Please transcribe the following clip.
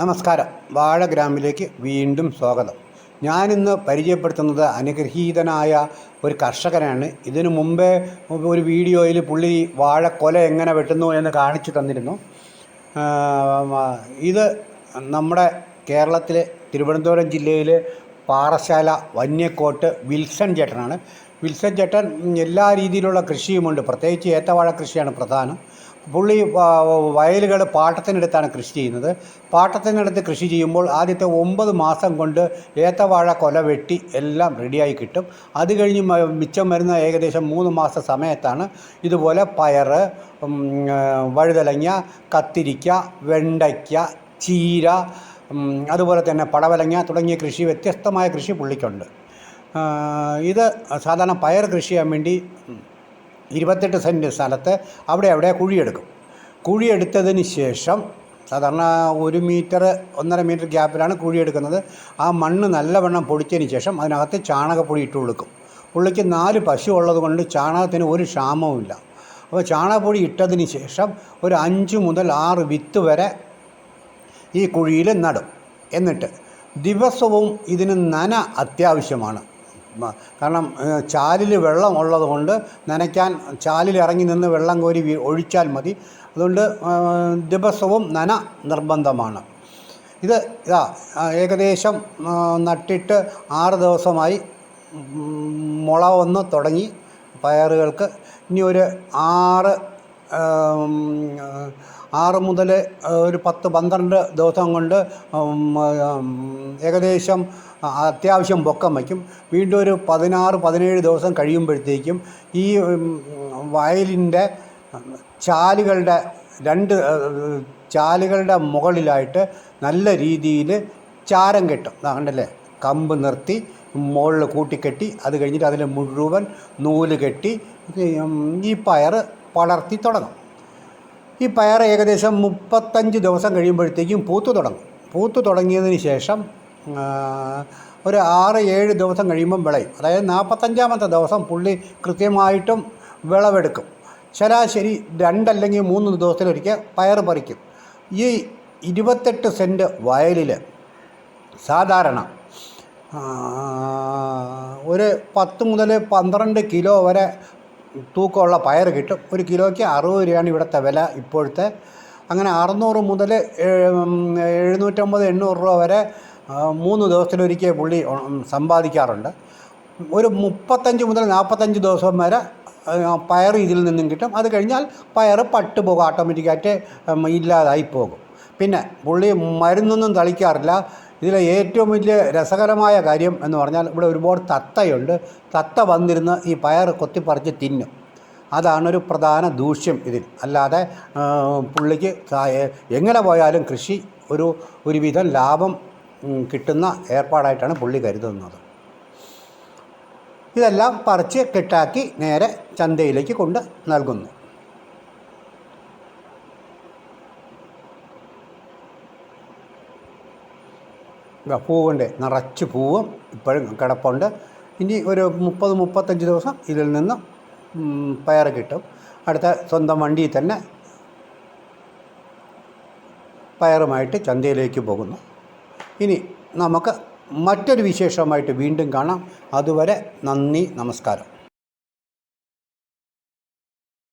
നമസ്കാരം. വാഴഗ്രാമിലേക്ക് വീണ്ടും സ്വാഗതം. ഞാനിന്ന് പരിചയപ്പെടുത്തുന്നത് അനുഗ്രഹീതനായ ഒരു കർഷകനാണ്. ഇതിനു മുമ്പേ ഒരു വീഡിയോയിൽ പുള്ളി വാഴക്കൊല എങ്ങനെ വെട്ടുന്നു എന്ന് കാണിച്ചു തന്നിരുന്നു. ഇത് നമ്മുടെ കേരളത്തിലെ തിരുവനന്തപുരം ജില്ലയിലെ പാറശാല വന്യക്കോട്ട് വിൽസൺ ചേട്ടനാണ്. വിൽസൺ ചേട്ടൻ എല്ലാ രീതിയിലുള്ള കൃഷിയുമുണ്ട്. പ്രത്യേകിച്ച് ഏത്തവാഴ കൃഷിയാണ് പ്രധാനം. പുള്ളി വയലുകൾ പാട്ടത്തിനെടുത്താണ് കൃഷി ചെയ്യുന്നത്. പാട്ടത്തിനെടുത്ത് കൃഷി ചെയ്യുമ്പോൾ ആദ്യത്തെ ഒമ്പത് മാസം കൊണ്ട് ഏത്തവാഴ കൊല വെട്ടി എല്ലാം റെഡിയായി കിട്ടും. അത് കഴിഞ്ഞ് മിച്ചം വരുന്ന ഏകദേശം മൂന്ന് മാസ സമയത്താണ് ഇതുപോലെ പയർ വഴുതലങ്ങ കത്തിരിക്ക വെണ്ടയ്ക്ക ചീര അതുപോലെ തന്നെ പടവലങ്ങ തുടങ്ങിയ കൃഷി വ്യത്യസ്തമായ കൃഷി പുള്ളിക്കുണ്ട്. ഇത് സാധാരണ പയർ കൃഷി ചെയ്യാൻ വേണ്ടി ഇരുപത്തെട്ട് സെന്റ് സ്ഥലത്ത് അവിടെ അവിടെ കുഴിയെടുക്കും. കുഴിയെടുത്തതിന് ശേഷം സാധാരണ ഒരു മീറ്റർ ഒന്നര മീറ്റർ ഗ്യാപ്പിലാണ് കുഴിയെടുക്കുന്നത്. ആ മണ്ണ് നല്ലവണ്ണം പൊടിച്ചതിന് ശേഷം അതിനകത്ത് ചാണകപ്പൊടി ഇട്ട് കൊടുക്കും. പുള്ളിക്ക് നാല് പശു ഉള്ളത് കൊണ്ട് ചാണകത്തിന് ഒരു ക്ഷാമവുമില്ല അപ്പോൾ ചാണകപ്പൊടി ഇട്ടതിന് ശേഷം ഒരു അഞ്ച് മുതൽ ആറ് വിത്ത് വരെ ഈ കുഴിയിൽ നടും. എന്നിട്ട് ദിവസവും ഇതിന് നന അത്യാവശ്യമാണ്. കാരണം ചാലിൽ വെള്ളം ഉള്ളതുകൊണ്ട് നനയ്ക്കാൻ ചാലിൽ ഇറങ്ങി നിന്ന് വെള്ളം കോരി ഒഴിച്ചാൽ മതി. അതുകൊണ്ട് ദിവസവും നന നിർബന്ധമാണ്. ഇത് ഇതാ ഏകദേശം നട്ടിട്ട് ആറ് ദിവസമായി മുള ഒന്ന് തുടങ്ങി പയറുകൾക്ക്. ഇനി ഒരു ആറ് ആറ് മുതൽ ഒരു പത്ത് പന്ത്രണ്ട് ദിവസം കൊണ്ട് ഏകദേശം അത്യാവശ്യം പൊക്കം വയ്ക്കും. വീണ്ടും ഒരു പതിനാറ് പതിനേഴ് ദിവസം കഴിയുമ്പോഴത്തേക്കും ഈ വയലിന്റെ ചാലുകളുടെ രണ്ട് ചാലുകളുടെ മുകളിലായിട്ട് നല്ല രീതിയിൽ ചാരം കെട്ടും. കണ്ടല്ലേ? കമ്പ് നിർത്തി മുകളിൽ കൂട്ടിക്കെട്ടി അത് കഴിഞ്ഞിട്ട് അതിൽ മുഴുവൻ നൂൽ കെട്ടി ഈ പയർ പടർത്തി തുടങ്ങും. ഈ പയർ ഏകദേശം മുപ്പത്തഞ്ച് ദിവസം കഴിയുമ്പോഴത്തേക്കും പൂത്തു തുടങ്ങും. പൂത്തു തുടങ്ങിയതിന് ശേഷം ഒരു ആറ് ഏഴ് ദിവസം കഴിയുമ്പം വിളയും. അതായത് നാൽപ്പത്തഞ്ചാമത്തെ ദിവസം പുള്ളി കൃത്യമായിട്ടും വിളവെടുക്കും. ശരാശരി രണ്ടല്ലെങ്കിൽ മൂന്ന് ദിവസത്തിലൊരിക്കൽ പയർ പറിക്കും. ഈ ഇരുപത്തെട്ട് സെന്റ് വയലിൽ സാധാരണ ഒരു പത്ത് മുതൽ പന്ത്രണ്ട് കിലോ വരെ തൂക്കമുള്ള പയർ കിട്ടും. ഒരു കിലോയ്ക്ക് അറുപത് രൂപയാണ് ഇവിടുത്തെ വില ഇപ്പോഴത്തെ. അങ്ങനെ അറുന്നൂറ് മുതൽ എഴുന്നൂറ്റമ്പത് എണ്ണൂറ് രൂപ വരെ മൂന്ന് ദിവസത്തിലൊരിക്കൽ പുള്ളി സമ്പാദിക്കാറുണ്ട്. ഒരു മുപ്പത്തഞ്ച് മുതൽ നാൽപ്പത്തഞ്ച് ദിവസം വരെ പയർ ഇതിൽ നിന്നും കിട്ടും. അത് കഴിഞ്ഞാൽ പയർ പട്ട് പോകും ഓട്ടോമാറ്റിക്കായിട്ട് ഇല്ലാതായി പോകും. പിന്നെ പുള്ളി മരുന്നൊന്നും തളിക്കാറില്ല. ഇതിലെ ഏറ്റവും വലിയ രസകരമായ കാര്യം എന്ന് പറഞ്ഞാൽ ഇവിടെ ഒരുപാട് തത്തയുണ്ട്. തത്ത വന്നിരുന്ന് ഈ പയർ കൊത്തിപ്പറിച്ച് തിന്നും. അതാണൊരു പ്രധാന ദൂഷ്യം ഇതിൽ. അല്ലാതെ പുള്ളിക്ക് എങ്ങനെ പോയാലും കൃഷി ഒരു ഒരുവിധം ലാഭം കിട്ടുന്ന ഏർപ്പാടായിട്ടാണ് പുള്ളി കരുതുന്നത്. ഇതെല്ലാം പറിച്ച് കെട്ടാക്കി നേരെ ചന്തയിലേക്ക് കൊണ്ട് നൽകുന്നു. പൂവിന്റെ നിറച്ച് പൂവും ഇപ്പോഴും കിടപ്പുണ്ട്. ഇനി ഒരു മുപ്പത് മുപ്പത്തഞ്ച് ദിവസം ഇതിൽ നിന്ന് പയർ കിട്ടും. അടുത്ത സ്വന്തം വണ്ടിയിൽ തന്നെ പയറുമായിട്ട് ചന്തയിലേക്ക് പോകുന്നു. ഇനി നമുക്ക് മറ്റൊരു വിശേഷമായിട്ട് വീണ്ടും കാണാം. അതുവരെ നന്ദി നമസ്കാരം.